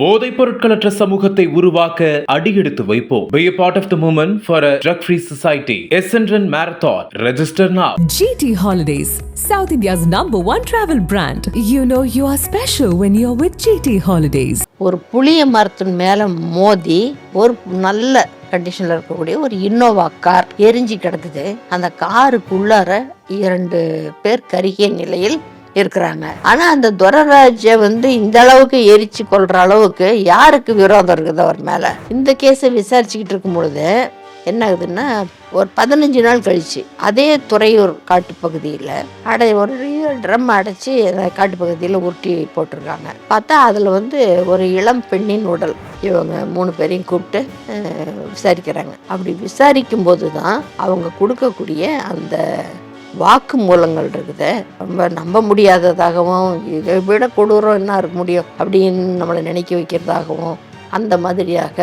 போதைப் பொருட்களற்ற சமூகத்தை உருவாக்க அடியெடுத்து வைப்போம் Be a part of the movement for a drug-free society. Essendon Marathon. Register now. GT Holidays, South India's number one travel brand. You know you are special when you're with GT Holidays. ஒரு புளிய மரத்தின் மேலே மோதி ஒரு நல்ல கண்டிஷனில் இருக்கக்கூடிய ஒரு Innova car எரிஞ்சு கிடக்குது அந்த காருக்குள்ளார இரண்டு பேர் கருகிய நிலையில் இருக்கிறாங்க. ஆனால் அந்த துரராஜ வந்து இந்த அளவுக்கு எரிச்சு கொள்ற அளவுக்கு யாருக்கு விரோதம் இருக்குது அவர் மேலே? இந்த கேஸை விசாரிச்சுக்கிட்டு இருக்கும் பொழுது என்ன ஆகுதுன்னா ஒரு பதினஞ்சு நாள் கழிச்சு அதே துறையூர் காட்டுப்பகுதியில் அடை ஒரு ட்ரம் அடைச்சி அந்த காட்டுப்பகுதியில் உருட்டி போட்டிருக்காங்க. பார்த்தா அதில் வந்து ஒரு இளம் பெண்ணின் உடல். இவங்க மூணு பேரையும் கூப்பிட்டு விசாரிக்கிறாங்க. அப்படி விசாரிக்கும் போது தான் அவங்க கொடுக்கக்கூடிய அந்த வாக்கு மூலங்கள் இருக்குது. ரொம்ப நம்ப முடியாததாகவும் இதை விட கொடூரம் என்ன இருக்க முடியும் அப்படின்னு நம்மளை நினைக்க வைக்கிறதாகவும் அந்த மாதிரியாக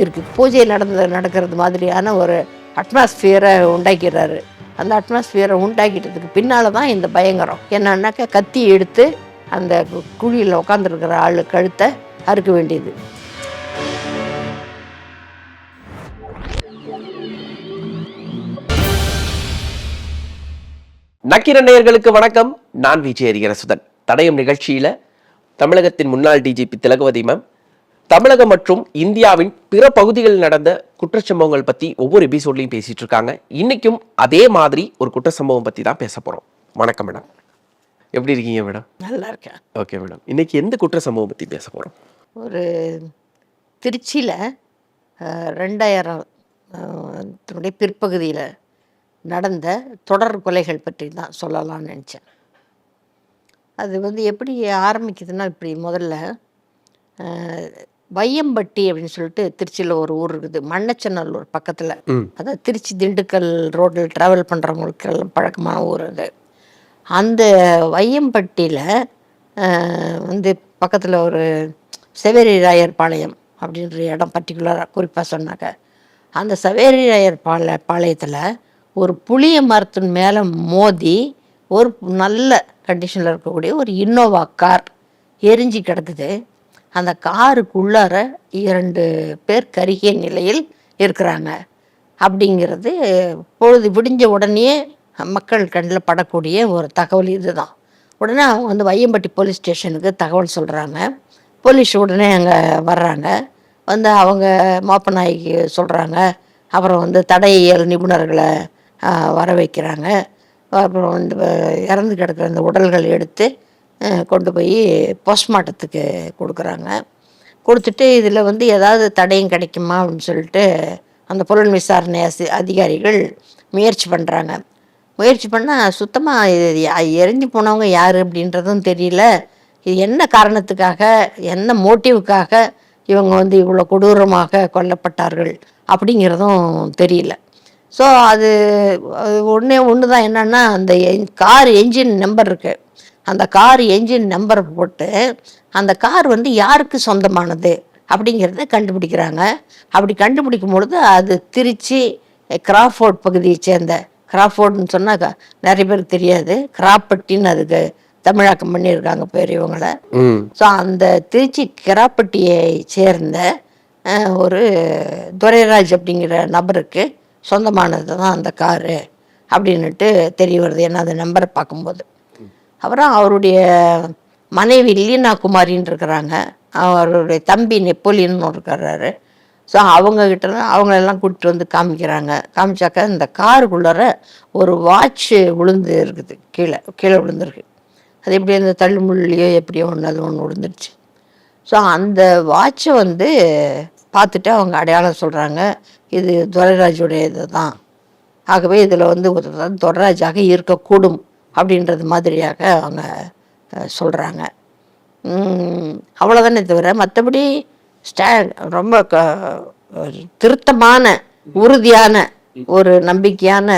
இருக்குது பூஜை நடந்த நடக்கிறது மாதிரியான ஒரு அட்மாஸ்பியரை உண்டாக்கிறாரு. அந்த அட்மாஸ்பியரை உண்டாக்கிட்டதுக்கு பின்னால் தான் இந்த பயங்கரம். என்னன்னாக்கா கத்தி எடுத்து அந்த குழியில் உட்காந்துருக்கிற ஆள் கழுத்தை அறுக்க வேண்டியது. நக்கிர நேயர்களுக்கு வணக்கம். நான் விஜய் ஹரிகரசுதன் தடயம் நிகழ்ச்சியில தமிழகத்தின் முன்னாள் டிஜிபி திலகவதி மேம் தமிழகம் மற்றும் இந்தியாவின் பிற பகுதிகளில் நடந்த குற்றச்சம்பவங்கள் பத்தி ஒவ்வொரு எபிசோட்லையும் பேசிட்டு இருக்காங்க. இன்னைக்கும் அதே மாதிரி ஒரு குற்ற சம்பவம் பத்தி தான் பேச போறோம். வணக்கம் மேடம் எப்படி இருக்கீங்க மேடம் நல்லா இருக்கேன். ஓகே மேடம் இன்னைக்கு எந்த குற்ற சம்பவம் பத்தி பேச போறோம்? ஒரு திருச்சியில் ரெண்டாயிரம் பிற்பகுதியில் நடந்த தொடர் கொலைகள் பற்றி தான் சொல்லலாம்னு நினச்சேன். அது வந்து எப்படி ஆரம்பிக்குதுன்னா இப்படி முதல்ல வையம்பட்டி அப்படின்னு சொல்லிட்டு திருச்சியில் ஒரு ஊர் இருக்குது. மண்ணச்சநல்லூர் பக்கத்தில். அதான் திருச்சி திண்டுக்கல் ரோட்டில் ட்ராவல் பண்ணுறவங்களுக்கு எல்லாம் பழக்கமான ஊர் அது. அந்த வையம்பட்டியில் வந்து பக்கத்தில் ஒரு செவேரி ராயர் பாளையம் அப்படின்ற இடம் பர்டிகுலராக குறிப்பாக சொன்னாங்க. அந்த சவேரி ராயர் பாள பாளையத்தில் ஒரு புளிய மரத்தின் மேலே மோதி ஒரு நல்ல கண்டிஷனில் இருக்கக்கூடிய ஒரு இன்னோவா கார் எரிஞ்சு கிடக்குது. அந்த காருக்குள்ளார இரண்டு பேர் கருகிய நிலையில் இருக்கிறாங்க. அப்படிங்கிறது பொழுது விடிஞ்ச உடனே மக்கள் கண்ணில் படக்கூடிய ஒரு தகவல் இதுதான். உடனே அவங்க வந்து வையம்பட்டி போலீஸ் ஸ்டேஷனுக்கு தகவல் சொல்கிறாங்க போலீஸ் உடனே அங்கே வர்றாங்க. வந்து அவங்க மோப்பநாய்க்கு சொல்கிறாங்க அப்புறம் வந்து தடையியல் நிபுணர்களை வர வைக்கிறாங்க. அப்புறம் வந்து இறந்து கிடக்கிற அந்த உடல்கள் எடுத்து கொண்டு போய் போஸ்ட்மார்ட்டத்துக்கு கொடுக்குறாங்க. கொடுத்துட்டு இதில் வந்து ஏதாவது தடையும் கிடைக்குமா அப்படின்னு சொல்லிட்டு அந்த பொருள் விசாரணை அசி- அதிகாரிகள் முயற்சி பண்ணுறாங்க முயற்சி பண்ணால் சுத்தமாக இது எரிஞ்சு போனவங்க யார் அப்படின்றதும் தெரியல. இது என்ன காரணத்துக்காக என்ன மோட்டிவுக்காக இவங்க வந்து இவ்வளோ கொடூரமாக கொல்லப்பட்டார்கள் அப்படிங்கிறதும் தெரியல. ஸோ அது ஒன்றே ஒன்று தான் என்னென்னா அந்த கார் என்ஜின் நம்பர் இருக்குது அந்த கார் என்ஜின் நம்பரை போட்டு அந்த கார் வந்து யாருக்கு சொந்தமானது அப்படிங்கிறத கண்டுபிடிக்கிறாங்க. அப்படி கண்டுபிடிக்கும் பொழுது அது திருச்சி கிராஃபோர்ட் பகுதியை சேர்ந்த கிராஃபோர்ட்னு சொன்னால் நிறைய பேருக்கு தெரியாது. கிராப்பட்டின்னு அதுக்கு தமிழாக்கம் பண்ணியிருக்காங்க பெரியவங்களை ம். ஸோ அந்த திருச்சி கிராப்பட்டியை சேர்ந்த ஒரு துரைராஜ் அப்படிங்கிற நபருக்கு சொந்தமானது தான் அந்த காரு அப்படின்னுட்டு தெரிய வருது. ஏன்னா அந்த நம்பரை பார்க்கும்போது. அப்புறம் அவருடைய மனைவி லீனா குமாரின்னு இருக்கிறாங்க. அவருடைய தம்பி நெப்போலியன் இருக்கிறாரு. ஸோ அவங்கக்கிட்ட அவங்களெல்லாம் கூப்பிட்டு வந்து காமிக்கிறாங்க. காமிச்சாக்க இந்த காருக்குள்ளார ஒரு வாட்ச்சு விழுந்து இருக்குது. கீழே கீழே விழுந்திருக்கு அது எப்படி அந்த தள்ளுமுள்ளியோ எப்படியோ ஒன்று அது ஒன்று விழுந்துருச்சு ஸோ அந்த வாட்சை வந்து பார்த்துட்டு அவங்க அடையாளம் சொல்கிறாங்க இது துரைராஜுடைய இது தான் ஆகவே இதில் வந்து ஒரு துரைராஜாக இருக்கக்கூடும் அப்படின்றது மாதிரியாக அவங்க சொல்கிறாங்க அவ்வளோதானே தவிர மற்றபடி ஸ்டே ரொம்ப க திருத்தமான உறுதியான ஒரு நம்பிக்கையான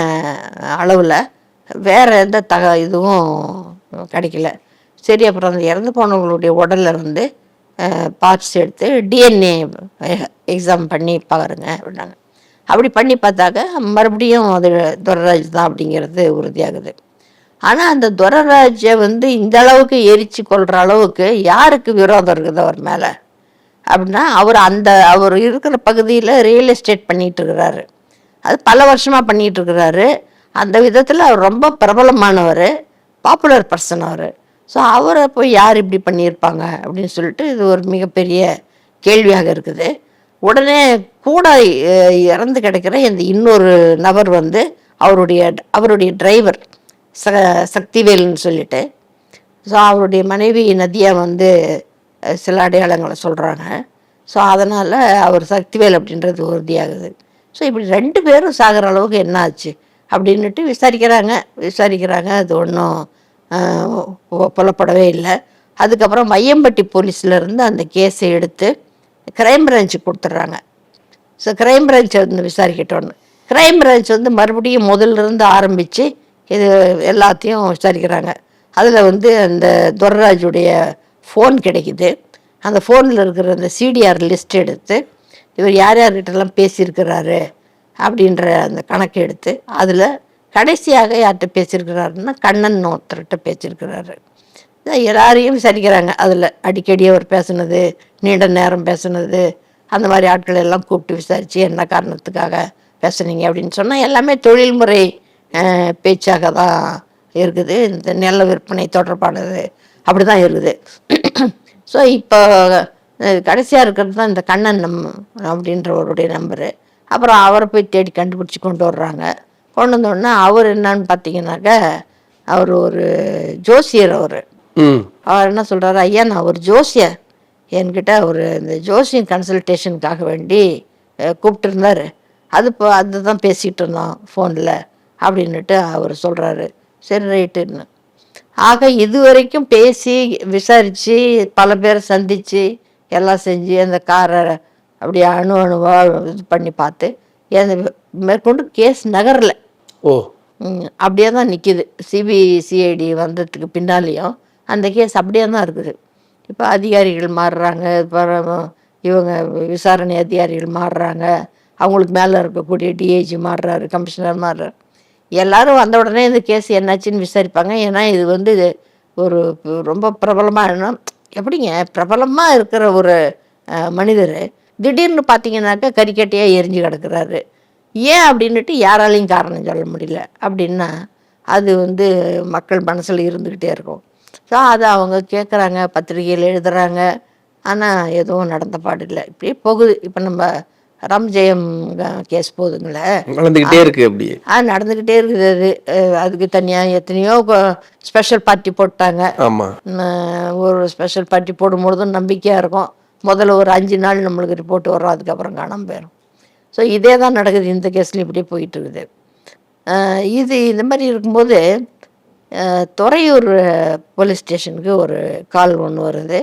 அளவில் வேறு எந்த தக இதுவும் கிடைக்கல. சரி அப்புறம் அந்த இறந்து போனவங்களுடைய உடல்ல வந்து பார்ட்ஸ் எடுத்து டிஎன்ஏ எக்ஸாம் பண்ணி பாருங்க அப்படின்னாங்க. அப்படி பண்ணி பார்த்தாக்க மறுபடியும் அது துரராஜ் தான் அப்படிங்கிறது உறுதியாகுது. ஆனால் அந்த துரராஜை வந்து இந்த அளவுக்கு எரிச்சு கொள்கிற அளவுக்கு யாருக்கு விரோதம் இருக்குது அவர் மேலே? அப்படின்னா அவர் அந்த அவர் இருக்கிற பகுதியில் ரியல் எஸ்டேட் பண்ணிட்டு இருக்கிறாரு. அது பல வருஷமாக பண்ணிட்டு இருக்கிறாரு. அந்த விதத்தில் அவர் ரொம்ப பிரபலமானவர் பாப்புலர் பர்சன் அவர். ஸோ அவரை போய் யார் இப்படி பண்ணியிருப்பாங்க அப்படின்னு சொல்லிட்டு இது ஒரு மிகப்பெரிய கேள்வியாக இருக்குது. உடனே கூட இறந்து கிடக்கிற இந்த இன்னொரு நபர் வந்து அவருடைய அவருடைய டிரைவர் ச சக்திவேல்னு சொல்லிட்டு. ஸோ அவருடைய மனைவி நதியா வந்து சில அடையாளங்களை சொல்கிறாங்க ஸோ அதனால் அவர் சக்திவேல் அப்படின்றது உறுதியாகுது. ஸோ இப்படி ரெண்டு பேரும் சாகிற அளவுக்கு என்ன ஆச்சு அப்படின்னுட்டு விசாரிக்கிறாங்க. விசாரிக்கிறாங்க. அது ஒன்றும் புலப்படவே இல்லை. அதுக்கப்புறம் மையம்பட்டி போலீஸ்லேருந்து அந்த கேஸை எடுத்து கிரைம் பிரான்ச்சுக்கு கொடுத்துட்றாங்க ஸோ கிரைம் பிரான்ச் வந்து விசாரிக்கட்டோன்னு கிரைம் பிரான்ச் வந்து மறுபடியும் முதல்ல இருந்து ஆரம்பித்து இது எல்லாத்தையும் விசாரிக்கிறாங்க. அதில் வந்து அந்த துரராஜுடைய ஃபோன் கிடைக்குது. அந்த ஃபோனில் இருக்கிற அந்த சிடிஆர் லிஸ்ட் எடுத்து இவர் யார் யார்கிட்டலாம் பேசியிருக்கிறாரு அப்படின்ற அந்த கணக்கு எடுத்து அதில் கடைசியாக யார்கிட்ட பேசியிருக்கிறாருன்னா கண்ணன் ஒருத்தர்கிட்ட பேசியிருக்கிறாரு. எல்லாரையும் விசாரிக்கிறாங்க அதில் அடிக்கடி அவர் பேசுனது நீண்ட நேரம் பேசுனது அந்த மாதிரி ஆட்கள் எல்லாம் கூப்பிட்டு விசாரித்து என்ன காரணத்துக்காக பேசுனீங்க அப்படின்னு சொன்னால் எல்லாமே தொழில்முறை பேச்சாக தான் இருக்குது. இந்த நில விற்பனை தொடர்பானது அப்படி தான் இருக்குது. ஸோ இப்போ கடைசியாக இருக்கிறது தான் இந்த கண்ணன் நம் அப்படின்றவருடைய நம்பரு. அப்புறம் அவரை போய் தேடி கண்டுபிடிச்சி கொண்டு வர்றாங்க. கொண்டு வந்தோடனே அவர் என்னன்னு பார்த்தீங்கன்னாக்கா அவர் ஒரு ஜோசியர் அவர். அவர் என்ன சொல்றாரு? ஐயா நான் ஒரு ஜோசியர். என்கிட்ட ஒரு இந்த ஜோசியம் கன்சல்டேஷனுக்காக வேண்டி கூப்பிட்டிருந்தாரு. அது இப்போ அதுதான் பேசிகிட்டு இருந்தோம் ஃபோனில் அப்படின்னுட்டு அவர் சொல்கிறாரு சரி ரைட்டுன்னு ஆக இது வரைக்கும் பேசி விசாரித்து பல பேரை சந்தித்து எல்லாம் செஞ்சு அந்த காரை அப்படியே அணு அணுவாக இது பண்ணி பார்த்து மேற்கொண்டு கேஸ் நகரலை. ஓ. அப்படியே தான் நிற்கிது சிபிசிஐடி வந்ததுக்கு பின்னாலேயும் அந்த கேஸ் அப்படியே தான் இருக்குது. இப்போ அதிகாரிகள் மாறுறாங்க. அப்புறம் இவங்க விசாரணை அதிகாரிகள் மாறுறாங்க. அவங்களுக்கு மேலே இருக்கக்கூடிய டிஐஜி மாறுறாரு கமிஷனர் மாறுறாரு. எல்லாரும் வந்த உடனே இந்த கேஸ் என்னாச்சுன்னு விசாரிப்பாங்க. ஏன்னா இது வந்து இது ஒரு ரொம்ப பிரபலமாக எப்படிங்க? பிரபலமாக இருக்கிற ஒரு மனிதர் திடீர்னு பார்த்தீங்கன்னாக்கா கறிக்கட்டையாக எரிஞ்சு கிடக்கிறாரு. ஏன் அப்படின்ட்டு யாராலையும் காரணம் சொல்ல முடியல. அப்படின்னா அது வந்து மக்கள் மனசில் இருந்துக்கிட்டே இருக்கும். ஸோ அதை அவங்க கேட்குறாங்க பத்திரிகையில் எழுதுறாங்க. ஆனால் எதுவும் நடந்த பாடில்லை இப்படியே போகுது. இப்போ நம்ம ராம் ஜெயம் கேஸ் போகுதுங்களே வளர்ந்துக்கிட்டே இருக்கு அப்படியே. ஆ நடந்துக்கிட்டே இருக்குது அது. அதுக்கு தனியாக எத்தனையோ ஸ்பெஷல் பார்ட்டி போட்டாங்க. ஒரு ஸ்பெஷல் பார்ட்டி போடும்பொழுதும் நம்பிக்கையாக இருக்கும். முதல்ல ஒரு அஞ்சு நாள் நம்மளுக்கு ரிப்போர்ட் வரும். அதுக்கப்புறம் காணாமல் போயிடும் ஸோ இதே தான் நடக்குது. இந்த கேஸ்லையும் இப்படியே போயிட்டு இருக்குது. இது இந்த மாதிரி இருக்கும்போது துறையூர் போலீஸ் ஸ்டேஷனுக்கு ஒரு கால் ஒன்று வருது.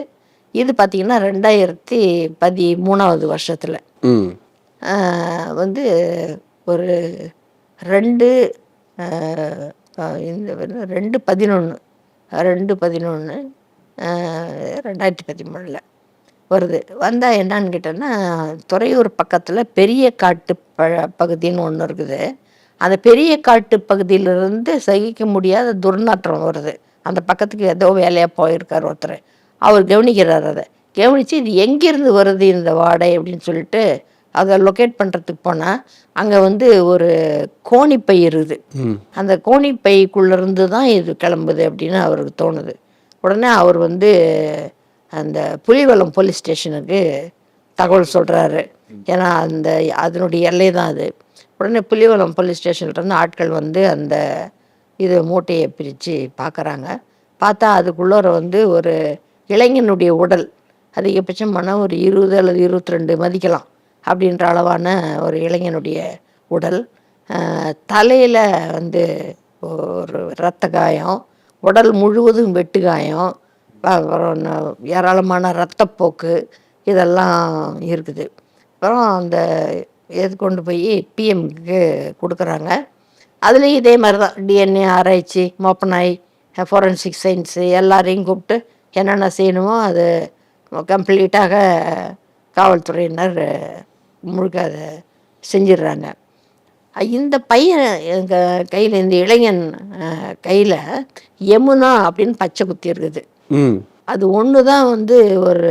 இது பார்த்திங்கன்னா ரெண்டாயிரத்தி பதிமூணாவது வருஷத்தில். வந்து ஒரு ரெண்டு இந்த ரெண்டு பதினொன்று ரெண்டு பதினொன்று ரெண்டாயிரத்தி பதிமூணில் வருது. வந்தால் என்னன்னு கேட்டோன்னா துறையூர் பக்கத்தில் பெரிய காட்டு ப பகுதின்னு ஒன்று இருக்குது. அந்த பெரிய காட்டு பகுதியிலிருந்து சகிக்க முடியாத துர்நாற்றம் வருது. அந்த பக்கத்துக்கு ஏதோ வேலையாக போயிருக்கார் ஒருத்தர். அவர் கவனிக்கிறார் அதை. கவனித்து இது எங்கேருந்து வருது இந்த வாடை அப்படின்னு சொல்லிட்டு அதை லொக்கேட் பண்ணுறதுக்கு போனால் அங்கே வந்து ஒரு கோணிப்பை இருக்குது. அந்த கோணிப்பைக்குள்ளேருந்து தான் இது கிளம்புது அப்படின்னு அவருக்கு தோணுது. உடனே அவர் வந்து அந்த புலிவலம் போலீஸ் ஸ்டேஷனுக்கு தகவல் சொல்கிறாரு ஏன்னா அந்த அதனுடைய எல்லை தான் அது. உடனே புலிவலம் போலீஸ் ஸ்டேஷன்லேருந்து ஆட்கள் வந்து அந்த இது மூட்டையை பிரித்து பார்க்குறாங்க பார்த்தா அதுக்குள்ளார வந்து ஒரு இளைஞனுடைய உடல் அதிகபட்சம் ஒரு இருபது அல்லது இருபத்தி ரெண்டு மதிக்கலாம் அப்படின்ற அளவான ஒரு இளைஞனுடைய உடல். தலையில் வந்து ஒரு இரத்த காயம் உடல் முழுவதும் வெட்டு காயம் அப்புறம் ஏராளமான இரத்தப்போக்கு இதெல்லாம் இருக்குது. அப்புறம் அந்த எது கொண்டு போய் பிஎம்க்கு கொடுக்குறாங்க. அதுலேயும் இதே மாதிரி தான் டிஎன்ஏ ஆராய்ச்சி மோப்பனாய் ஃபோரன்சிக் சயின்ஸு எல்லாரையும் கூப்பிட்டு என்னென்ன செய்யணுமோ அது கம்ப்ளீட்டாக காவல்துறையினர் முழுக்க அதை செஞ்சிடுறாங்க. இந்த பையன் எங்கள் கையில் இந்த இளைஞன் கையில் யமுனா அப்படின்னு பச்சை குத்தி இருக்குது. அது ஒன்று தான் வந்து ஒரு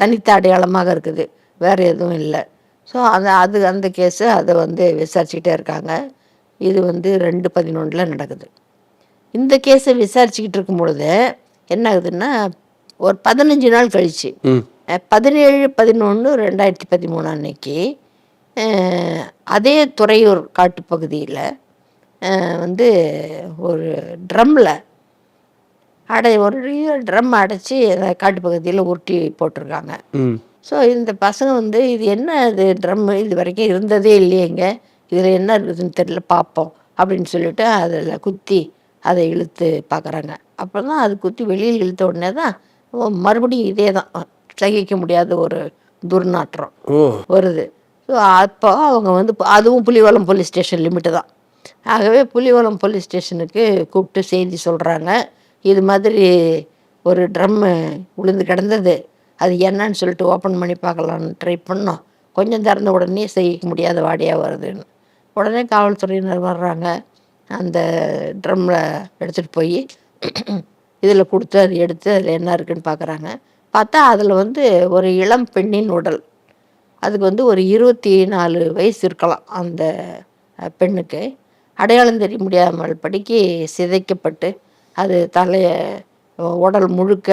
தனித்த அடையாளமாக இருக்குது. வேறு எதுவும் இல்லை. ஸோ அந்த அது அந்த கேஸு அதை வந்து விசாரிச்சுக்கிட்டே இருக்காங்க. இது வந்து ரெண்டு பதினொன்றில் நடக்குது. இந்த கேஸை விசாரிச்சுக்கிட்டு இருக்கும் பொழுது என்ன ஆகுதுன்னா ஒரு பதினஞ்சு நாள் கழிச்சு பதினேழு பதினொன்று ரெண்டாயிரத்தி பதிமூணு அன்னைக்கு அதே துறையூர் காட்டுப்பகுதியில் வந்து ஒரு ட்ரம்மில் அடை ஒரு ட்ரம் அடைச்சி காட்டுப்பகுதியில் உருட்டி போட்டிருக்காங்க. ஸோ இந்த பசங்க வந்து இது என்ன இது ட்ரம்மு இது வரைக்கும் இருந்ததே இல்லையேங்க. இதில் என்ன இருக்குதுன்னு தெரியல பார்ப்போம் அப்படின்னு சொல்லிட்டு அதில் குத்தி அதை இழுத்து பார்க்குறாங்க. அப்புறம் தான் அது குத்தி வெளியில் இழுத்த உடனே தான் மறுபடியும் இதே தான். சகிக்க முடியாத ஒரு துர்நாற்றம் வருது. ஸோ அப்போ அவங்க வந்து அதுவும் புலிவலம் போலீஸ் ஸ்டேஷன் லிமிட்டு தான். ஆகவே புலிவலம் போலீஸ் ஸ்டேஷனுக்கு கூப்பிட்டு செய்தி சொல்கிறாங்க இது மாதிரி ஒரு ட்ரம்மு உளுந்து கிடந்தது. அது என்னன்னு சொல்லிட்டு ஓப்பன் பண்ணி பார்க்கலான்னு ட்ரை பண்ணோம். கொஞ்சம் திறந்த உடனே செய்ய முடியாத வாடியாக வருதுன்னு. உடனே காவல்துறையினர் வர்றாங்க. அந்த ட்ரம்மில் எடுத்துகிட்டு போய் இதில் கொடுத்து அது எடுத்து அதில் என்ன இருக்குன்னு பார்க்குறாங்க. பார்த்தா அதில் வந்து ஒரு இளம் பெண்ணின் உடல். அதுக்கு வந்து ஒரு இருபத்தி நாலு வயசு இருக்கலாம் அந்த பெண்ணுக்கு. அடையாளம் தெரிய முடியாமல் படிக்கு சிதைக்கப்பட்டு அது தலையை உடல் முழுக்க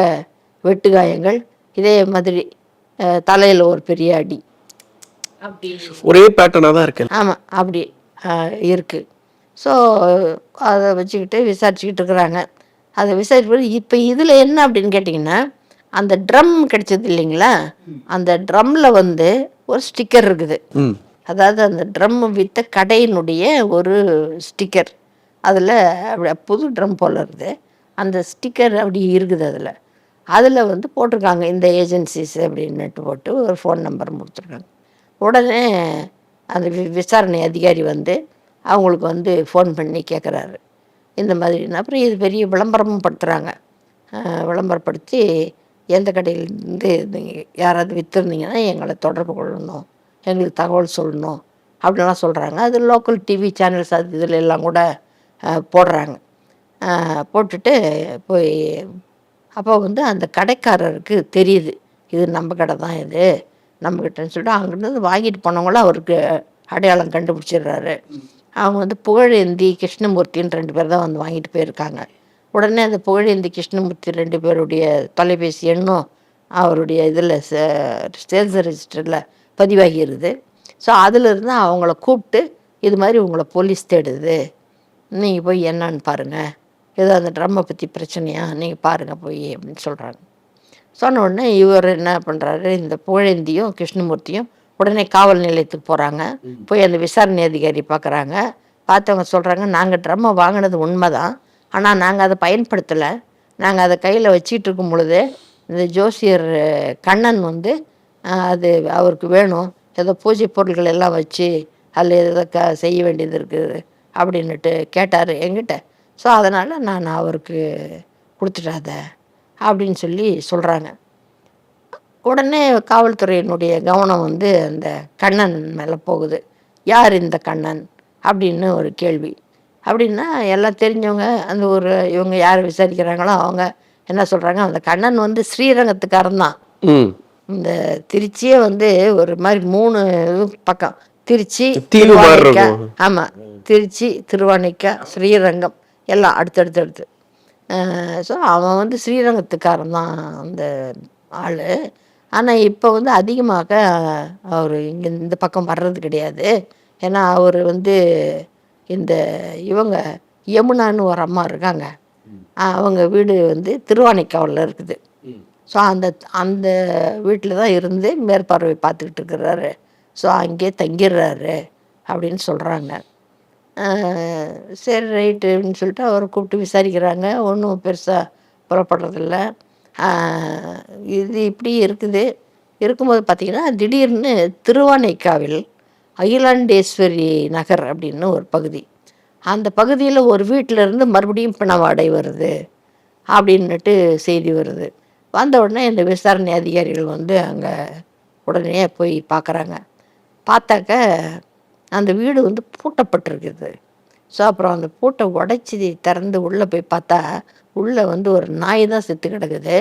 வெட்டுகாயங்கள் இதே மாதிரி தலையில் ஒரு பெரிய அடி. அப்படி. ஒரே பேட்டர்னாக தான் இருக்கு. ஆமாம் அப்படி இருக்குது ஸோ அதை வச்சுக்கிட்டு விசாரிச்சுக்கிட்டு இருக்கிறாங்க. அதை விசாரிச்சு இப்போ இதில் என்ன அப்படின்னு கேட்டிங்கன்னா அந்த ட்ரம் கிடைச்சது இல்லைங்களா? அந்த ட்ரம்மில் வந்து ஒரு ஸ்டிக்கர் இருக்குது. அதாவது அந்த ட்ரம் வித்த கடையினுடைய ஒரு ஸ்டிக்கர் அதில் அப்படி புது ட்ரம் போல் இருக்குது. அந்த ஸ்டிக்கர் அப்படி இருக்குது அதில். அதில் வந்து போட்டிருக்காங்க இந்த ஏஜென்சிஸ் அப்படின்னுட்டு போட்டு ஒரு ஃபோன் நம்பர் கொடுத்துருக்காங்க உடனே அந்த வி- விசாரணை அதிகாரி வந்து அவங்களுக்கு வந்து ஃபோன் பண்ணி கேட்குறாரு இந்த மாதிரி அப்புறம் இது பெரிய விளம்பரமும் படுத்துகிறாங்க விளம்பரப்படுத்தி எந்த கடையிலேருந்து நீங்கள் யாராவது விற்றுருந்தீங்கன்னா எங்களை தொடர்பு கொள்ளணும் எங்களுக்கு தகவல் சொல்லணும் அப்படின்லாம் சொல்கிறாங்க அது லோக்கல் டிவி சேனல்ஸ் அது இதில் எல்லாம் கூட போடுறாங்க. போட்டுட்டு போய் அப்போ வந்து அந்த கடைக்காரருக்கு தெரியுது இது நம்ம கடை தான் இது நம்மக்கிட்டன்னு சொல்லிட்டு அங்கிருந்து வாங்கிட்டு போனவங்களும் அவருக்கு அடையாளம் கண்டுபிடிச்சிடுறாரு. அவங்க வந்து புகழேந்தி கிருஷ்ணமூர்த்தின்னு ரெண்டு பேர் தான் வந்து வாங்கிட்டு போயிருக்காங்க. உடனே அந்த புகழேந்தி கிருஷ்ணமூர்த்தி ரெண்டு பேருடைய தொலைபேசி எண்ணும் அவருடைய இதில் சேல்ஸ் ரெஜிஸ்டரில் பதிவாகிடுது ஸோ அதிலிருந்து அவங்கள கூப்பிட்டு இது மாதிரி உங்களை போலீஸ் தேடுது நீங்கள் போய் என்னன்னு பாருங்கள் ஏதோ அந்த ட்ரம்மை பற்றி பிரச்சனையா? நீங்கள் பாருங்கள் போய் அப்படின்னு சொல்கிறாங்க சொன்ன உடனே இவர் என்ன பண்ணுறாரு இந்த புகழேந்தியும் கிருஷ்ணமூர்த்தியும் உடனே காவல் நிலையத்துக்கு போகிறாங்க போய் அந்த விசாரணை அதிகாரி பார்க்குறாங்க பார்த்தவங்க சொல்கிறாங்க நாங்கள் ட்ரம்மை வாங்கினது உண்மை தான் ஆனால் நாங்கள் அதை பயன்படுத்தலை. நாங்கள் அதை கையில் வச்சிட்டு இருக்கும் பொழுது இந்த ஜோசியர் கண்ணன் வந்து அது அவருக்கு வேணும். ஏதோ பூஜை பொருட்கள் எல்லாம் வச்சு அதில் ஏதோ க செய்ய வேண்டியது இருக்குது. அப்படின்னுட்டு கேட்டார் என்கிட்ட. ஸோ அதனால் நான் அவருக்கு கொடுத்துட்டாத அப்படின்னு சொல்லி சொல்கிறாங்க உடனே காவல்துறையினுடைய கவனம் வந்து அந்த கண்ணன் மேலே போகுது. யார் இந்த கண்ணன் அப்படின்னு ஒரு கேள்வி. அப்படின்னா எல்லாம் தெரிஞ்சவங்க அந்த ஒரு இவங்க யார் விசாரிக்கிறாங்களோ அவங்க என்ன சொல்கிறாங்க அந்த கண்ணன் வந்து ஸ்ரீரங்கத்துக்காரன் தான். இந்த திருச்சியே வந்து ஒரு மாதிரி மூணு இது பக்கம். திருச்சி. ஆமாம் திருச்சி திருவானைக்கா ஸ்ரீரங்கம். எல்லாம் அடுத்தடுத்து அடுத்து. ஸோ அவன் வந்து ஸ்ரீரங்கத்துக்காரன் தான் அந்த ஆள். ஆனால் இப்போ வந்து அதிகமாக அவர் இங்கே இந்த பக்கம் வர்றது கிடையாது. ஏன்னா அவர் வந்து இந்த இவங்க யமுனான்னு ஒரு அம்மா இருக்காங்க. அவங்க வீடு வந்து திருவானைக்காவலில் இருக்குது. ஸோ அந்த அந்த வீட்டில் தான் இருந்து மேற்பார்வை பார்த்துக்கிட்டு இருக்கிறாரு. ஸோ அங்கேயே தங்கிடுறாரு அப்படின்னு சொல்கிறாங்க சரி ரைட்டு அப்படின்னு சொல்லிட்டு அவரை கூப்பிட்டு விசாரிக்கிறாங்க. ஒன்றும் பெருசாக புறப்படுறதில்ல. இது இப்படி இருக்குது. இருக்கும்போது பார்த்தீங்கன்னா திடீர்னு திருவானைக்காவில் அகிலாண்டேஸ்வரி நகர் அப்படின்னு ஒரு பகுதி. அந்த பகுதியில் ஒரு வீட்டில் இருந்து மறுபடியும் பிணவாடை வருது அப்படின்னுட்டு செய்தி வருது. வந்த உடனே இந்த விசாரணை அதிகாரிகள் வந்து அங்கே உடனே போய் பார்க்குறாங்க. பார்த்தாக்க அந்த வீடு வந்து பூட்டப்பட்டிருக்குது. ஸோ அப்புறம் அந்த பூட்டை உடைச்சி திறந்து உள்ளே போய் பார்த்தா உள்ளே வந்து ஒரு நாய் தான் செத்து கிடக்குது.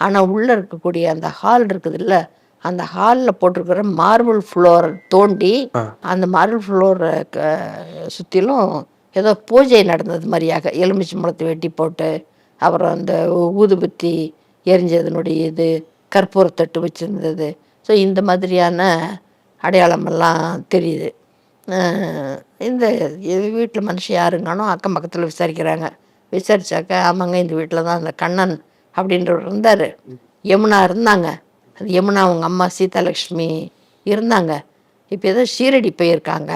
ஆனால் உள்ளே இருக்கக்கூடிய அந்த ஹால் இருக்குதுல்ல அந்த ஹாலில் போட்டிருக்கிற மார்பிள் ஃப்ளோரை தோண்டி அந்த மார்பிள் ஃப்ளோரை சுற்றிலும் ஏதோ பூஜை நடந்தது மாதிரியாக எலுமிச்சை முளத்தை வெட்டி போட்டு அப்புறம் அந்த ஊதுபத்தி எரிஞ்சதனுடைய இது கற்பூரத்தட்டு வச்சுருந்தது. ஸோ இந்த மாதிரியான அடையாளமெல்லாம் தெரியுது. இந்த இது வீட்டில் மனுஷன் யாருங்கானோ அக்கம் பக்கத்தில் விசாரிக்கிறாங்க. விசாரித்தாக்க ஆமாங்க இந்த வீட்டில் தான் அந்த கண்ணன் அப்படின்றவர் இருந்தார். யமுனா இருந்தாங்க. அது யமுனா அவங்க அம்மா சீதாலட்சுமி இருந்தாங்க. இப்போ ஏதோ ஷீரடி போயிருக்காங்க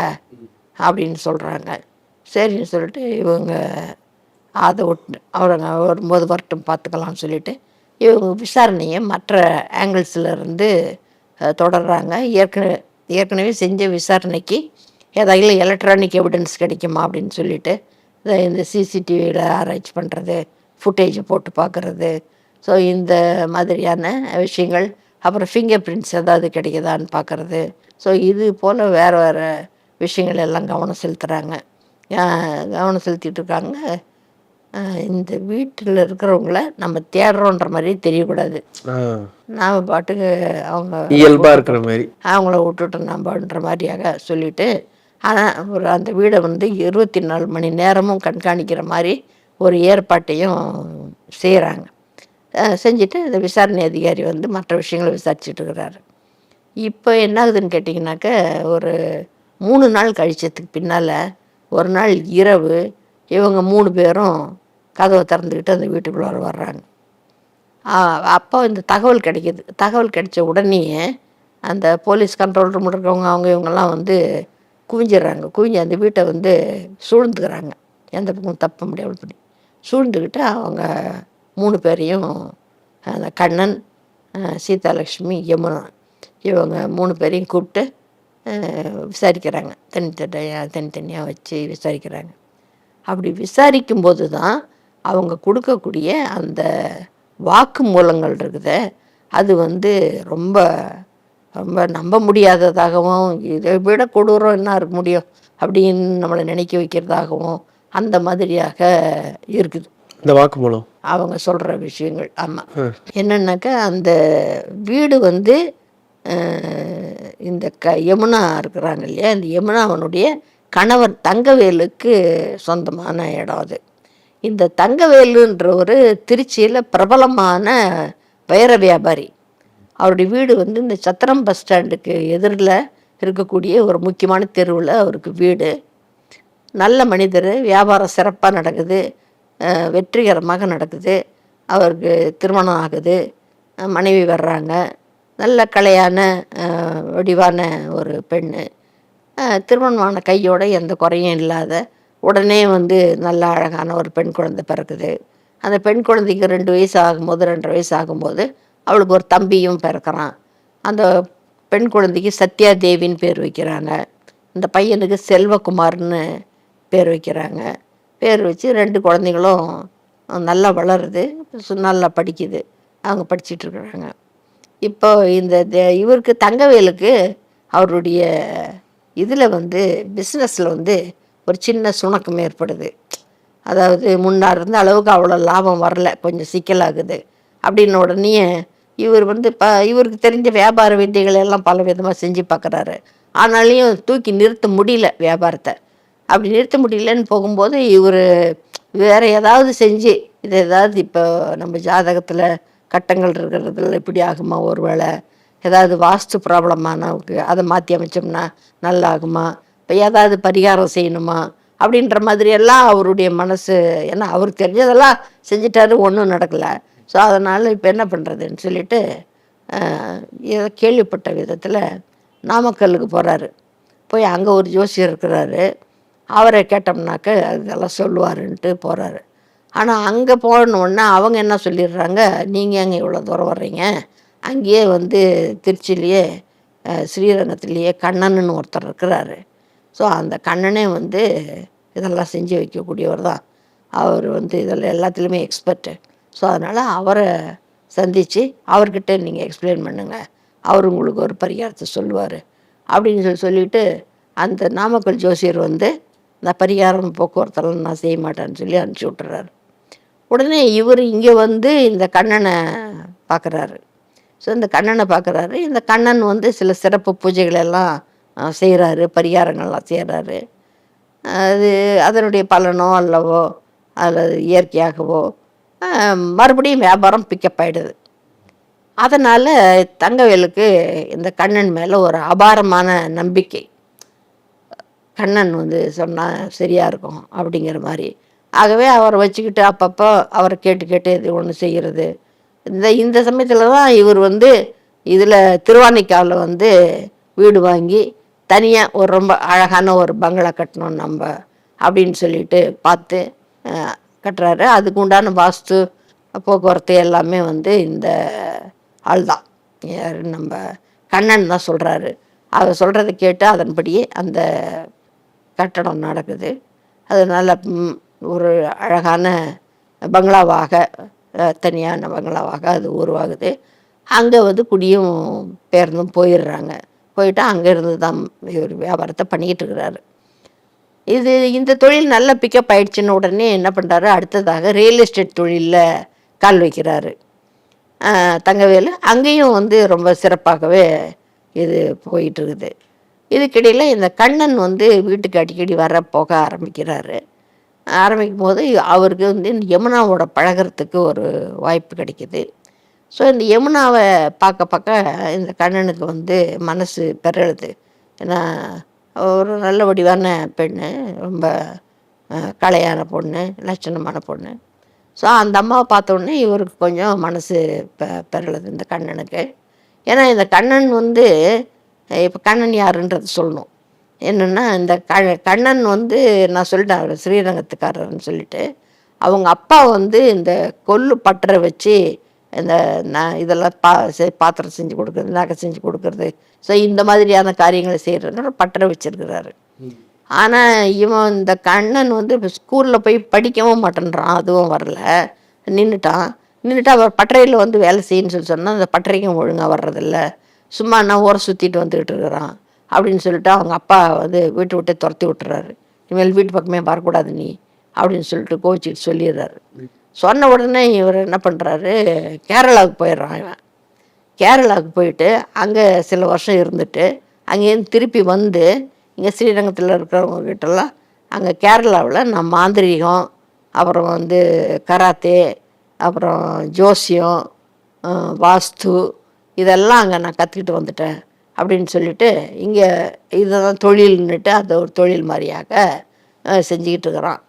அப்படின்னு சொல்கிறாங்க சரின்னு சொல்லிட்டு இவங்க அதை விட்டு அவங்க வரும்போது வரட்டும் பார்த்துக்கலாம்னு சொல்லிட்டு இவங்க விசாரணையை மற்ற ஆங்கிள்ஸில் இருந்து தொடர்றாங்க. ஏற்கனவே ஏற்கனவே செஞ்ச விசாரணைக்கு ஏதாவது எலக்ட்ரானிக் எவிடன்ஸ் கிடைக்குமா அப்படின்னு சொல்லிட்டு இந்த சிசிடிவியில் ஆராய்ச்சி பண்ணுறது ஃபுட்டேஜை போட்டு பார்க்குறது. ஸோ இந்த மாதிரியான விஷயங்கள் அப்புறம் ஃபிங்கர் பிரிண்ட்ஸ் ஏதாவது கிடைக்குதான்னு பார்க்குறது. ஸோ இது போல் வேறு வேறு விஷயங்கள் எல்லாம் கவனம் செலுத்துகிறாங்க கவனம் செலுத்திட்டு இருக்காங்க. இந்த வீட்டில் இருக்கிறவங்கள நம்ம தேடுறோன்ற மாதிரி தெரியக்கூடாது. நாம் பாட்டுக்கு அவங்க இயல்பா இருக்கிற மாதிரி. அவங்கள விட்டுட்டு நம்பன்ற மாதிரியாக சொல்லிட்டு ஆனால் ஒரு அந்த வீடை வந்து இருபத்தி நாலு மணி நேரமும் கண்காணிக்கிற மாதிரி ஒரு ஏற்பாட்டையும் செய்கிறாங்க செஞ்சுட்டு இந்த விசாரணை அதிகாரி வந்து மற்ற விஷயங்களை விசாரிச்சுட்டு இருக்கிறாரு. இப்போ என்ன ஆகுதுன்னு கேட்டிங்கனாக்க ஒரு மூணு நாள் கழிச்சதுக்கு பின்னால் ஒரு நாள் இரவு இவங்க மூணு பேரும் கதவை திறந்துக்கிட்டு அந்த வீட்டுக்குள்ளார வர்றாங்க. அப்போ இந்த தகவல் கிடைக்கிது. தகவல் கிடைச்ச உடனேயே அந்த போலீஸ் கண்ட்ரோல் ரூம் இருக்கவங்க அவங்க இவங்கெல்லாம் வந்து குவிஞ்சிடுறாங்க. குவிஞ்சு அந்த வீட்டை வந்து சூழ்ந்துக்கிறாங்க. எந்த பக்கம் தப்ப முடியாது பண்ணி சூழ்ந்துக்கிட்டு அவங்க மூணு பேரையும் அந்த கண்ணன் சீதாலட்சுமி யமுனா இவங்க மூணு பேரையும் கூப்பிட்டு விசாரிக்கிறாங்க. தனித்தனியாக தனித்தனியாக வச்சு விசாரிக்கிறாங்க. அப்படி விசாரிக்கும்போது தான் அவங்க கொடுக்கக்கூடிய அந்த வாக்கு மூலங்கள் இருக்குது. அது வந்து ரொம்ப ரொம்ப நம்ப முடியாததாகவும் இதை விட கொடூரம் என்ன இருக்க முடியும் அப்படின்னு நம்மளை நினைக்க வைக்கிறதாகவும் அந்த மாதிரியாக இருக்குது. இந்த வாக்குமூலம் அவங்க சொல்கிற விஷயங்கள் ஆமாம் என்னன்னாக்கா அந்த வீடு வந்து இந்த க யமுனா இருக்கிறாங்க இல்லையா? இந்த யமுனா அவனுடைய கணவர் தங்கவேலுக்கு சொந்தமான இடம் அது. இந்த தங்கவேலுன்ற ஒரு திருச்சியில் பிரபலமான வைர வியாபாரி. அவருடைய வீடு வந்து இந்த சத்திரம் பஸ் ஸ்டாண்டுக்கு எதிரில் இருக்கக்கூடிய ஒரு முக்கியமான தெருவில் அவருக்கு வீடு. நல்ல மனிதர் வியாபாரம் சிறப்பாக நடக்குது. வெற்றிகரமாக நடக்குது. அவருக்கு திருமணம் ஆகுது. மனைவி வர்றாங்க. நல்ல கலையான வடிவான ஒரு பெண் திருமணமான கையோட எந்த குறையும் இல்லாத உடனே வந்து நல்ல அழகான ஒரு பெண் குழந்தை பிறக்குது. அந்த பெண் குழந்தைக்கு ரெண்டு வயசு ஆகும்போது ரெண்டரை வயசு ஆகும்போது அவளுக்கு ஒரு தம்பியும் பிறக்கிறான். அந்த பெண் குழந்தைக்கு சத்யா தேவின்னு பேர் வைக்கிறாங்க. இந்த பையனுக்கு செல்வகுமார்னு பேர் வைக்கிறாங்க. பேர் வச்சு ரெண்டு குழந்தைங்களும் நல்லா வளருது. நல்லா படிக்குது. அவங்க படிச்சிட்ருக்குறாங்க இப்போ இந்த இவருக்கு தங்கவேலுக்கு அவருடைய இதில் வந்து பிஸ்னஸில் வந்து ஒரு சின்ன சுணக்கம் ஏற்படுது. அதாவது முன்னாடி இருந்த அளவுக்கு அவ்வளோ லாபம் வரல. கொஞ்சம் சிக்கலாகுது. அப்படின்ன உடனே இவர் வந்து இப்போ இவருக்கு தெரிஞ்ச வியாபார வித்தைகள் எல்லாம் பல விதமாக செஞ்சு பார்க்குறாரு ஆனாலையும் தூக்கி நிறுத்த முடியல வியாபாரத்தை. அப்படி நிறுத்த முடியலன்னு போகும்போது இவர் வேற ஏதாவது செஞ்சு இது ஏதாவது இப்போ நம்ம ஜாதகத்தில் கட்டங்கள் இருக்கிறதுல இப்படி ஆகுமா ஒரு வேளை ஏதாவது வாஸ்து ப்ராப்ளமானவுக்கு அதை மாற்றி அமைச்சோம்னா நல்லா ஆகுமா இப்போ ஏதாவது பரிகாரம் செய்யணுமா? அப்படின்ற மாதிரி எல்லாம் அவருடைய மனசு ஏன்னா அவருக்கு தெரிஞ்சதெல்லாம் செஞ்சிட்டாரு ஒன்றும் நடக்கலை. ஸோ அதனால் இப்போ என்ன பண்ணுறதுன்னு சொல்லிட்டு இதை ஏதோ கேள்விப்பட்ட விதத்தில் நாமக்கல்லுக்கு போகிறாரு போய் அங்கே ஒரு ஜோசியர் இருக்கிறாரு. அவரை கேட்டோம்னாக்க அதெல்லாம் சொல்லுவாருன்ட்டு போகிறாரு ஆனால் அங்கே போனோடனே அவங்க என்ன சொல்லிடுறாங்க? நீங்கள் எங்கே இவ்வளோ தூரம் வர்றீங்க? அங்கேயே வந்து திருச்சியிலேயே அஹ், ஸ்ரீரங்கத்திலேயே கண்ணன்னு ஒருத்தர் இருக்கிறாரு. ஸோ அந்த கண்ணனே வந்து இதெல்லாம் செஞ்சு வைக்கக்கூடியவர் தான். அவர் வந்து இதில் எல்லாத்துலேயுமே எக்ஸ்பர்ட்டு ஸோ அதனால் அவரை சந்தித்து அவர்கிட்ட நீங்கள் எக்ஸ்பிளைன் பண்ணுங்கள் அவர் உங்களுக்கு ஒரு பரிகாரத்தை சொல்லுவார். அப்படின்னு சொல்லி சொல்லிட்டு அந்த நாமக்கல் ஜோசியர் வந்து இந்த பரிகாரம் போக்குவரத்தெல்லாம் நான் செய்ய மாட்டேன்னு சொல்லி அனுப்பிச்சி விட்டுறாரு. உடனே இவர் இங்கே வந்து இந்த கண்ணனை பார்க்குறாரு ஸோ இந்த கண்ணனை பார்க்குறாரு இந்த கண்ணன் வந்து சில சிறப்பு பூஜைகளெல்லாம் செய்கிறாரு பரிகாரங்கள்லாம் செய்கிறாரு அது அதனுடைய பலனோ அல்லவோ அல்லது இயற்கையாகவோ மறுபடியும் வியாபாரம் பிக்கப் ஆயிடுது. அதனால் தங்கவேலுக்கு இந்த கண்ணன் மேலே ஒரு அபாரமான நம்பிக்கை. கண்ணன் வந்து சொன்னால் சரியாக இருக்கும் அப்படிங்கிற மாதிரி. ஆகவே அவரை வச்சுக்கிட்டு அப்பப்போ அவரை கேட்டு கேட்டு இது ஒன்று செய்கிறது இந்த இந்த சமயத்தில் தான் இவர் வந்து இதில் திருவானைக்காவில் வந்து வீடு வாங்கி தனியாக ஒரு ரொம்ப அழகான ஒரு பங்களா கட்டணும் நம்ம அப்படின்னு சொல்லிட்டு பார்த்து கட்டுறாரு. அதுக்கு உண்டான வாஸ்து போக்குவரத்து எல்லாமே வந்து இந்த ஆள் தான். யார்? நம்ம கண்ணன் தான் சொல்கிறாரு அவர் சொல்கிறத கேட்டு அதன்படியே அந்த கட்டடம் நடக்குது. அது நல்ல ஒரு அழகான பங்களாவாக தனியான பங்களாவாக அது உருவாகுது. அங்கே வந்து குடியும் பேருந்தும் போயிடுறாங்க. போயிட்டு அங்கேருந்து தான் இவர் வியாபாரத்தை பண்ணிக்கிட்டு இருக்கிறாரு. இது இந்த தொழில் நல்ல பிக்கப் ஆயிடுச்சுன்னு உடனே என்ன பண்ணுறாரு அடுத்ததாக ரியல் எஸ்டேட் தொழிலில் கால் வைக்கிறாரு. தங்கவேலு அங்கேயும் வந்து ரொம்ப சிறப்பாகவே இது போயிட்டுருக்குது. இதுக்கிடையில் இந்த கண்ணன் வந்து வீட்டுக்கு அடிக்கடி வர போக ஆரம்பிக்கிறாரு. ஆரம்பிக்கும் போது அவருக்கு வந்து இந்த யமுனாவோட பழகுறதுக்கு ஒரு வாய்ப்பு கிடைக்குது. ஸோ இந்த யமுனாவை பார்க்க பார்க்க இந்த கண்ணனுக்கு வந்து மனசு பெறழுது ஏன்னா ஒரு நல்ல வடிவான பெண்ணு ரொம்ப கலையான பொண்ணு லட்சணமான பொண்ணு. ஸோ அந்த அம்மாவை பார்த்தோடனே இவருக்கு கொஞ்சம் மனசு பெ பெறலுது இந்த கண்ணனுக்கு. ஏன்னா இந்த கண்ணன் வந்து இப்போ கண்ணன் யாருன்றது சொல்லணும். என்னென்னா இந்த க கண்ணன் வந்து நான் சொல்லிட்டேன் அவர் ஸ்ரீரங்கத்துக்காரர்னு சொல்லிட்டு அவங்க அப்பா வந்து இந்த கொல்லு பட்டறை வச்சு இந்த நான் இதெல்லாம் பா செ- பாத்திரம் செஞ்சு கொடுக்குறது நகை செஞ்சு கொடுக்குறது. ஸோ இந்த மாதிரியான காரியங்களை செய்கிறதுனால பட்டறை வச்சிருக்கிறாரு. ஆனால் இவன் இந்த கண்ணன் வந்து இப்போ ஸ்கூலில் போய் படிக்கவும் மாட்டேன்றான். அதுவும் வரல. நின்றுட்டான் நின்றுட்டு அவர் பட்டறையில் வந்து வேலை செய்யணும்னு சொல்லி சொன்னால் அந்த பட்டறைக்கும் ஒழுங்காக வர்றதில்ல. சும்மா நான் ஊரை சுற்றிட்டு வந்துக்கிட்டு இருக்கிறான். அப்படின்னு சொல்லிட்டு அவங்க அப்பா வந்து வீட்டு விட்டே துரத்தி விட்டுறாரு. இனிமேல் வீட்டு பக்கமே வரக்கூடாது நீ அப்படின்னு சொல்லிட்டு கோச்சிட்டு சொல்லிடுறாரு. சொன்ன உடனே இவர் என்ன பண்ணுறாரு கேரளாவுக்கு போயிடுறான் இவன். கேரளாவுக்கு போயிட்டு அங்கே சில வருஷம் இருந்துட்டு அங்கேருந்து திருப்பி வந்து இங்கே ஸ்ரீரங்கத்தில் இருக்கிறவங்க கிட்டலாம் அங்கே கேரளாவில் நான் மாந்திரீகம் அப்புறம் வந்து கராத்தே அப்புறம் ஜோசியம் வாஸ்து இதெல்லாம் அங்கே நான் கற்றுக்கிட்டு வந்துட்டேன் அப்படின்னு சொல்லிட்டு இங்கே இதுதான் தொழில்னுட்டு அதை ஒரு தொழில் மாதிரியாக செஞ்சுக்கிட்டு இருக்கிறான்.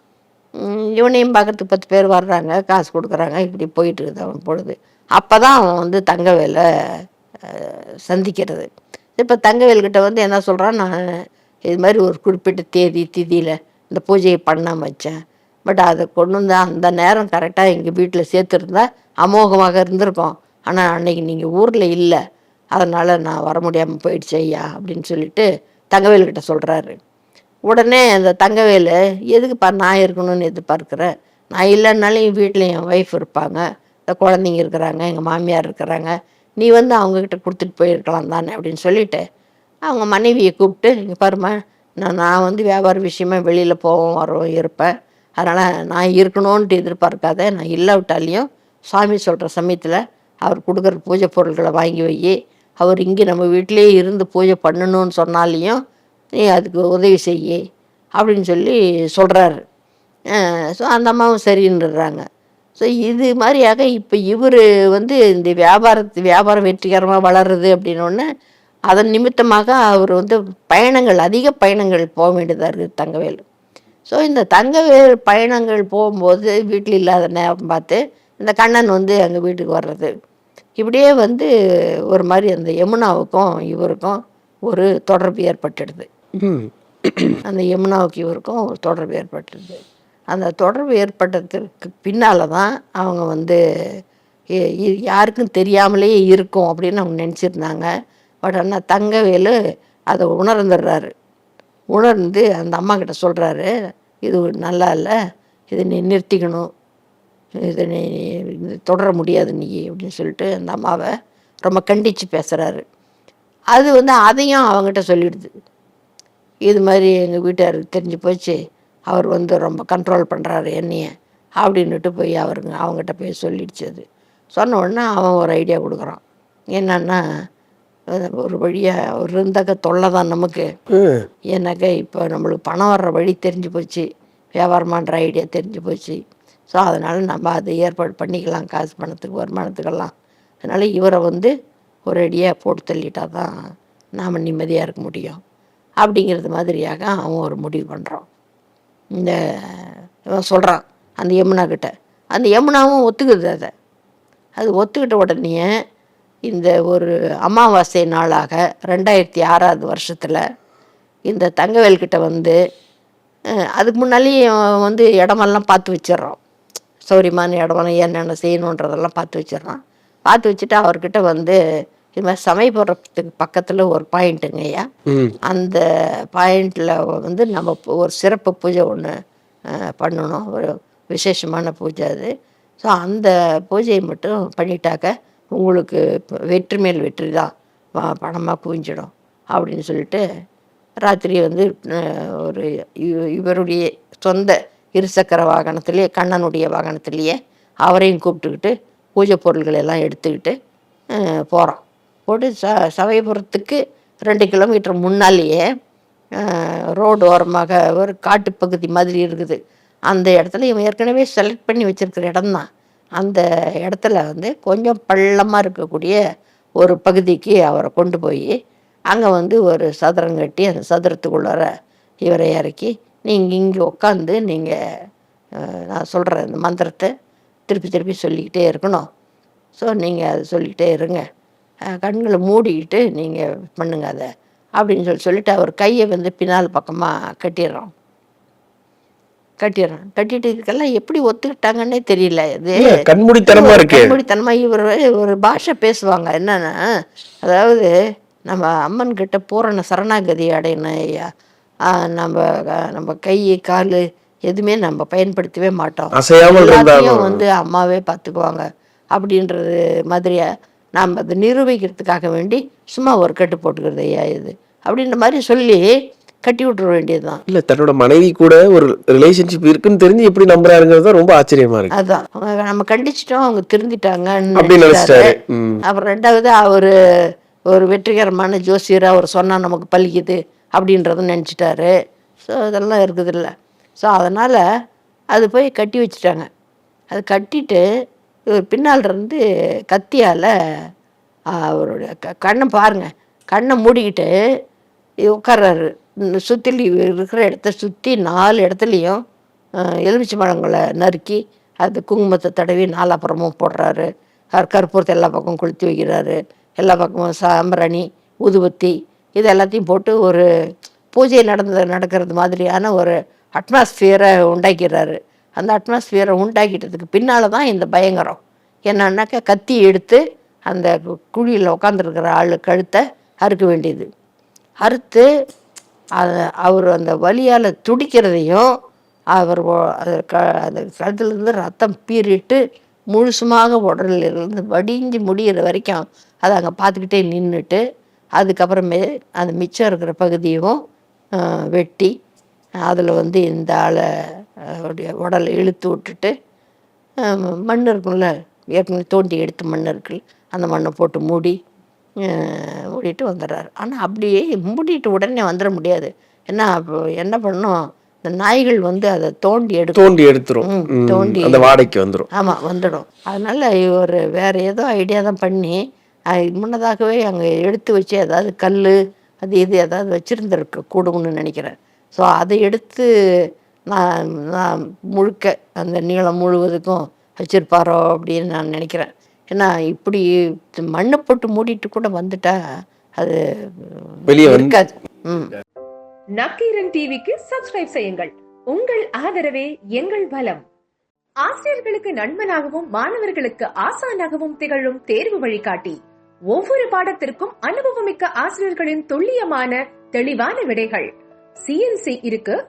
இவனையும் பார்க்கறதுக்கு பத்து பேர் வர்றாங்க காசு கொடுக்குறாங்க இப்படி போயிட்டு இருக்குது அவன் பொழுது. அப்போ தான் அவன் வந்து தங்கவேலை சந்திக்கிறது. இப்போ தங்கவேல்கிட்ட வந்து என்ன சொல்கிறான் நான் இது மாதிரி ஒரு குறிப்பிட்ட தேதி திதியில் இந்த பூஜையை பண்ண வச்சேன். பட் அதை கொண்டு வந்து அந்த நேரம் கரெக்டாக எங்கள் வீட்டில் சேர்த்துருந்தா அமோகமாக இருந்திருக்கும். ஆனால் அன்னைக்கு நீங்கள் ஊரில் இல்லை. அதனால் நான் வர முடியாமல் போயிடுச்சு ஐயா அப்படின்னு சொல்லிட்டு தங்கவேல்கிட்ட சொல்கிறாரு உடனே அந்த தங்கவேலு எதுக்குப்பா நான் இருக்கணும்னு எதிர்பார்க்குறேன் நான் இல்லைன்னாலும் என் வீட்டில் என் ஒய்ஃப் இருப்பாங்க. இந்த குழந்தைங்க இருக்கிறாங்க எங்கள் மாமியார் இருக்கிறாங்க. நீ வந்து அவங்கக்கிட்ட கொடுத்துட்டு போயிருக்கலாம் தானே அப்படின்னு சொல்லிவிட்டு அவங்க மனைவியை கூப்பிட்டு இங்கே பாரும்மா நான் நான் வந்து வியாபார விஷயமா வெளியில் போவோம் வரோம் இருப்பேன். அதனால் நான் இருக்கணும்ன்ட்டு எதிர்பார்க்காத நான் இல்லாவிட்டாலையும் சாமி சொல்கிற சமயத்தில் அவர் கொடுக்குற பூஜை பொருட்களை வாங்கி வை. அவர் இங்கே நம்ம வீட்டிலேயே இருந்து பூஜை பண்ணணும்னு சொன்னாலையும் நீ அதுக்கு உதவி செய்ய அப்படின்னு சொல்லி சொல்கிறாரு ஸோ அந்த அம்மாவும் சரின்னுறாங்க ஸோ இது மாதிரியாக இப்போ இவர் வந்து இந்த வியாபாரத்து வியாபாரம் வெற்றிகரமாக வளருது அப்படின்னோடனே அதன் நிமித்தமாக அவர் வந்து பயணங்கள் அதிக பயணங்கள் போக வேண்டியதாக இருக்குது தங்கவேல். ஸோ இந்த தங்கவேல் பயணங்கள் போகும்போது வீட்டில் இல்லாத நேரம் பார்த்து இந்த கண்ணன் வந்து எங்கள் வீட்டுக்கு வர்றது. இப்படியே வந்து ஒரு மாதிரி அந்த யமுனாவுக்கும் இவருக்கும் ஒரு தொடர்பு ஏற்பட்டுடுது. அந்த யமுனாவுக்கு இவருக்கும் ஒரு தொடர்பு ஏற்பட்டது. அந்த தொடர்பு ஏற்பட்டதுக்கு பின்னால் தான் அவங்க வந்து யாருக்கும் தெரியாமலே இருக்கும் அப்படின்னு அவங்க நினச்சிருந்தாங்க. பட் ஆனால் தங்கவேலு அதை உணர்ந்துடுறாரு. உணர்ந்து அந்த அம்மா கிட்ட சொல்கிறாரு இது நல்லா இல்லை. இதை நீ நிறுத்திக்கணும். இதை நீ தொடர முடியாது நீ அப்படின்னு சொல்லிட்டு அந்த அம்மாவை ரொம்ப கண்டித்து பேசுகிறாரு அது வந்து அதையும் அவங்ககிட்ட சொல்லிடுது. இது மாதிரி எங்கள் வீட்டாருக்கு தெரிஞ்சு போச்சு. அவர் வந்து ரொம்ப கண்ட்ரோல் பண்ணுறாரு என்னைய. அப்படின்னுட்டு போய் அவருங்க அவங்ககிட்ட போய் சொல்லிடுச்சு அது சொன்ன உடனே அவன் ஒரு ஐடியா கொடுக்குறான். என்னன்னா ஒரு வழியாக ஒரு இருந்தாக்க தொல்லை தான் நமக்கு. ஏன்னாக்கா இப்போ நம்மளுக்கு பணம் வர்ற வழி தெரிஞ்சு போச்சு. வியாபாரம் பண்ணுற ஐடியா தெரிஞ்சு போச்சு. ஸோ அதனால் நம்ம அதை ஏற்பாடு பண்ணிக்கலாம் காசு பணத்துக்கு வருமானத்துக்கெல்லாம். அதனால் இவரை வந்து ஒரு அடியாக போட்டு தள்ளிட்டா தான் நாம் நிம்மதியாக இருக்க முடியும். அப்படிங்கிறது மாதிரியாக அவன் ஒரு முடிவு பண்ணுறான் இந்த இவன் சொல்கிறான் அந்த யமுனா கிட்ட. அந்த யமுனாவும் ஒத்துக்குது அதை. அது ஒத்துக்கிட்ட உடனே இந்த ஒரு அமாவாசை நாளாக ரெண்டாயிரத்தி ஆறாவது வருஷத்தில் இந்த தங்கவேல்கிட்ட வந்து அதுக்கு முன்னாலேயே வந்து இடமெல்லாம் பார்த்து வச்சிடுறான். சௌரியமான இடமெல்லாம் என்னென்ன செய்யணுன்றதெல்லாம் பார்த்து வச்சிடுறான். பார்த்து வச்சுட்டு அவர்கிட்ட வந்து இது மாதிரி சமயபுரத்துக்கு பக்கத்தில் ஒரு பாயிண்ட்டுங்க ஐயா. அந்த பாயிண்டில் வந்து நம்ம ஒரு சிறப்பு பூஜை ஒன்று பண்ணணும். ஒரு விசேஷமான பூஜை அது. ஸோ அந்த பூஜையை மட்டும் பண்ணிட்டாக்க உங்களுக்கு வெற்றி மேல் வெற்றி தான். பணமாக குவிஞ்சிடும் அப்படின்னு சொல்லிட்டு ராத்திரி வந்து ஒரு இவ- இவருடைய சொந்த இருசக்கர வாகனத்திலேயே கண்ணனுடைய வாகனத்திலேயே அவரையும் கூப்பிட்டுக்கிட்டு பூஜை பொருள்கள் எல்லாம் எடுத்துக்கிட்டு போகிறோம் போட்டு ச சமயபுரத்துக்கு ரெண்டு கிலோமீட்டர் முன்னாலேயே ரோடு ஓரமாக ஒரு காட்டுப்பகுதி மாதிரி இருக்குது. அந்த இடத்துல இவன் ஏற்கனவே செலக்ட் பண்ணி வச்சிருக்கிற இடம்தான். அந்த இடத்துல வந்து கொஞ்சம் பள்ளமாக இருக்கக்கூடிய ஒரு பகுதிக்கு அவரை கொண்டு போய் அங்கே வந்து ஒரு சதுரம் கட்டி அந்த சதுரத்துக்குள்ளார இவரை இறக்கி நீங்கள் இங்கே உட்காந்து நீங்கள் நான் சொல்கிற இந்த மந்திரத்தை திருப்பி திருப்பி சொல்லிக்கிட்டே இருக்கணும். ஸோ நீங்கள் அதை சொல்லிக்கிட்டே இருங்க. கண்களை மூடிக்கிட்டு நீங்கள் பண்ணுங்க அதை அப்படின்னு சொல்லி சொல்லிட்டு அவர் கையை வந்து பின்னால் பக்கமாக கட்டிடுறோம் கட்டிடுறோம் கட்டிட்டு இதுக்கெல்லாம் எப்படி ஒத்துக்கிட்டாங்கன்னே தெரியல. இது கண்மூடித்தனமா இருக்கு. கண்மூடித்தனமா இவர் ஒரு பாஷை பேசுவாங்க. என்னன்னா அதாவது நம்ம அம்மன் கிட்ட பூரண சரணாகதி அடையணும் ஐயா. நம்ம நம்ம கை கால் எதுவுமே நம்ம பயன்படுத்தவே மாட்டோம். எல்லாத்தையும் வந்து அம்மாவே பார்த்துக்குவாங்க. அப்படின்றது மாதிரியா நாம் அதை நிரூபிக்கிறதுக்காக வேண்டி சும்மா ஒரு கட்டு போட்டுக்கிறது ஐயா இது. அப்படின்ற மாதிரி சொல்லி கட்டி விட்டுற வேண்டியதுதான். இல்ல தன்னோட மனைவி கூட ஒரு ரிலேஷன்ஷிப் இருக்குன்னு தெரிஞ்சு எப்படி நம்புறாருங்கிறது தான் ரொம்ப ஆச்சரியமா இருக்கு. அதான். அவங்க நம்ம கண்டிச்சிட்டோம் அவங்க திருந்திட்டாங்கன்னு அப்படி நினைச்சிட்டாரு. அப்புறம் ரெண்டாவது அவர் ஒரு வெற்றிகரமான ஜோசியர் அவர் சொன்னால் நமக்கு பலிக்குது அப்படின்றதும் நினச்சிட்டாரு. ஸோ இதெல்லாம் இருக்குது இல்லை ஸோ அதனால் அது போய் கட்டி வச்சுட்டாங்க. அது கட்டிட்டு இவர் பின்னால் இருந்து கத்தியால் அவருடைய க கண்ணை பாருங்க. கண்ணை மூடிக்கிட்டு உட்கார்றாரு. சுற்றி இருக்கிற இடத்த சுற்றி நாலு இடத்துலையும் எலுமிச்சை பழங்களை நறுக்கி அது குங்குமத்தை தடவி நாலாப்புறமும் போடுறாரு. அவர் கற்பூரத்தை எல்லா பக்கமும் கொளுத்தி வைக்கிறாரு. எல்லா பக்கமும் சாம்பிராணி ஊதுபத்தி இது எல்லாத்தையும் போட்டு ஒரு பூஜை நடந்த நடக்கிறது மாதிரியான ஒரு அட்மாஸ்பியரை உண்டாக்கிறாரு. அந்த அட்மாஸ்பியரை உண்டாக்கிட்டதுக்கு பின்னால் தான் இந்த பயங்கரம். என்னன்னாக்கா கத்தி எடுத்து அந்த குழியில் உட்காந்துருக்கிற ஆள் கழுத்தை அறுக்க வேண்டியது. அறுத்து அதை அவர் அந்த வலியால் துடிக்கிறதையும் அவர் ஒ- அது க அந்த கழுத்துலேருந்து ரத்தம் பீறிட்டு முழுசுமாக உடலில் இருந்து வடிஞ்சு முடிகிற வரைக்கும் அதை அங்கே பார்த்துக்கிட்டே நின்றுட்டு அதுக்கப்புறமே அந்த மிச்சம் இருக்கிற பகுதியும் வெட்டி அதில் வந்து இந்த ஆளை உடைய உடலை இழுத்து விட்டுட்டு மண் இருக்கும்ல ஏற்கனவே தோண்டி எடுத்த மண் இருக்குல்ல அந்த மண்ணை போட்டு மூடி மூடிட்டு வந்துடுறாரு. ஆனால் அப்படியே மூடிட்டு உடனே வந்துட முடியாது. ஏன்னா என்ன பண்ணணும்? இந்த நாய்கள் வந்து அதை தோண்டி எடுக்கும். தோண்டி எடுத்துரும். தோண்டி அந்த வாடைக்கு வந்துரும். ஆமாம் வந்துடும். அதனால் இவர் வேறு ஏதோ ஐடியா தான் பண்ணி முன்னதாகவே அங்கே எடுத்து வச்சு ஏதாவது கல் அது இது ஏதாவது வச்சுருந்துருக்க கூடும்னு நினைக்கிறேன். ஸோ அதை எடுத்து நான் நான் முழுக்க அந்த நீளம் முழுவதுக்கும் வச்சிருப்பாரோ அப்படின்னு நான் நினைக்கிறேன். ஏன்னா இப்படி மண்ணை போட்டு மூடிட்டு கூட வந்துட்டா அது வெளியே வந்து இருக்காது. ம். நக்கீரன் டிவிக்கு சப்ஸ்கிரைப் செய்யுங்கள். உங்கள் ஆதரவே எங்கள் பலம் ஆசிரியர்களுக்கு நண்பனாகவும் மாணவர்களுக்கு ஆசானாகவும் திகழும் தேர்வு வழிகாட்டி. ஒவ்வொரு பாடத்திற்கும் அனுபவமிக்க ஆசிரியர்களின் துல்லியமான தெளிவான விடைகள். சிஎன்சி இருக்கு.